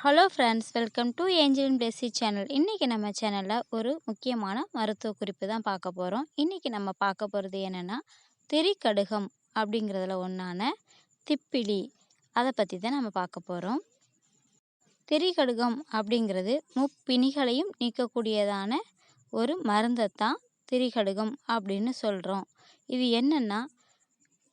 Hello friends welcome to Angeline Blessy channel இன்றைக்கி நம்ம சேனலில் ஒரு முக்கியமான மருத்துவ குறிப்பு தான் பார்க்க போகிறோம் இன்றைக்கி நம்ம பார்க்க போகிறது என்னென்னா திரிக்கடுகம் அப்படிங்கிறதுல ஒன்றான திப்பிலி. அதை பற்றி தான் நம்ம பார்க்க போகிறோம் திரிகடுகம் அப்படிங்கிறது முப்பிணிகளையும் நீக்கக்கூடியதான ஒரு மருந்தை தான் திரிகடுகம் அப்படின்னு சொல்கிறோம் இது என்னென்னா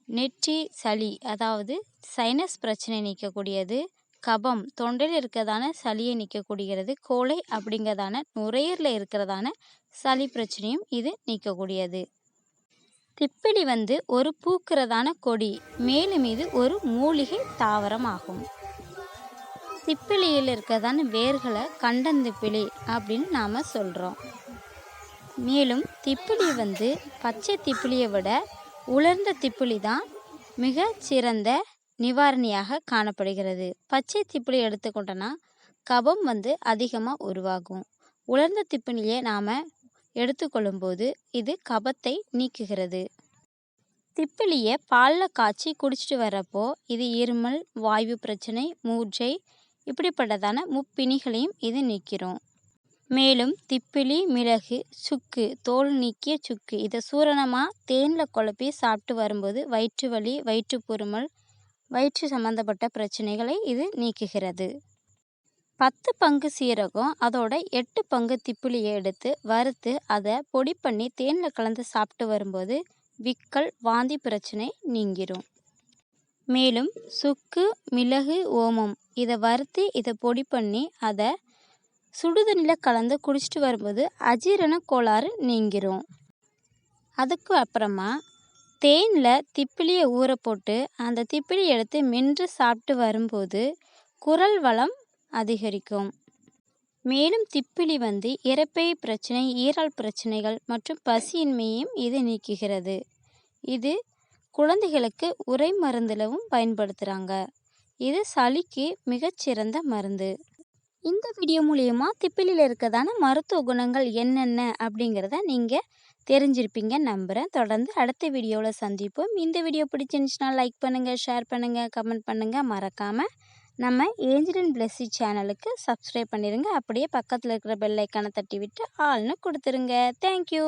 நெற்றி சளி அதாவது சைனஸ் பிரச்சனை நீக்கக்கூடியது கபம் தொண்டையில் இருக்கிறதான சளியை நீக்கக்கூடியது கோழை அப்படிங்கிறதான நுரையீரலில் இருக்கிறதான சளி பிரச்சனையும் இது நீக்கக்கூடியது. திப்பிலி வந்து ஒரு பூக்கிறதான கொடி மேலும் இது ஒரு மூலிகை தாவரம் ஆகும் திப்பிலியில் இருக்கிறதான வேர்களை கண்டந்திப்பிலி அப்படின்னு நாம் சொல்கிறோம் மேலும் திப்பிலி வந்து பச்சை திப்பிலியை விட உலர்ந்த திப்பிலி தான் மிக சிறந்த நிவாரணியாக காணப்படுகிறது. பச்சை திப்பிலி எடுத்துக்கொண்டோன்னா கபம் வந்து அதிகமாக உருவாகும். உலர்ந்த திப்பிலியை நாம் எடுத்துக்கொள்ளும்போது இது கபத்தை நீக்குகிறது. திப்பிலியை பாலில் காய்ச்சி குடிச்சிட்டு வரப்போ இது இருமல் வாயு பிரச்சனை மூர்ச்சை இப்படிப்பட்டதான முப்பிணிகளையும் இது நீக்கிறோம் மேலும் திப்பிலி மிளகு சுக்கு தோல் நீக்கிய சுக்கு இதை சூரணமாக தேனில் குழப்பி சாப்பிட்டு வரும்போது வயிற்று வலி வயிற்று வயிற்றுப்பொருமல் வயிற்று சம்மந்தப்பட்ட பிரச்சனைகளை இது நீக்குகிறது. பத்து பங்கு சீரகம் அதோட எட்டு பங்கு திப்புளியை எடுத்து வறுத்து அதை பொடி பண்ணி தேனில் கலந்து சாப்பிட்டு வரும்போது விக்கல் வாந்தி பிரச்சனை நீங்கிரும். மேலும் சுக்கு மிளகு ஓமம் இதை வறுத்து இதை பொடி பண்ணி அதை சுடுதண்ணியில் கலந்து குடிச்சிட்டு வரும்போது அஜீரண கோளாறு நீங்கிரும். அதுக்கு அப்புறமா தேனில் திப்பிலியை ஊற போட்டு அந்த திப்பிலி எடுத்து மென்று சாப்பிட்டு வரும்போது குரல் வளம் அதிகரிக்கும். மேலும் திப்பிலி வந்து இறப்பை பிரச்சனை ஈரல் பிரச்சனைகள் மற்றும் பசியின்மையும் இது நீக்குகிறது. இது குழந்தைகளுக்கு உரை மருந்திலவும் பயன்படுத்துகிறாங்க இது சளிக்கு மிகச்சிறந்த மருந்து. இந்த வீடியோ மூலியமாக திப்பிலியில் இருக்கிறதான மருத்துவ குணங்கள் என்னென்ன அப்படிங்கிறத நீங்கள் தெரிஞ்சிருப்பீங்க நம்புகிறேன் தொடர்ந்து அடுத்த வீடியோவில் சந்திப்போம். இந்த வீடியோ பிடிச்சிருந்துச்சுன்னா லைக் பண்ணுங்கள் ஷேர் பண்ணுங்கள் கமெண்ட் பண்ணுங்கள் மறக்காமல் நம்ம ஏஞ்சலின் பிளஸ்ஸி சேனலுக்கு சப்ஸ்கிரைப் பண்ணிடுங்க அப்படியே பக்கத்தில் இருக்கிற பெல் ஐக்கானை தட்டி விட்டு ஆள்னு கொடுத்துருங்க. தேங்க்யூ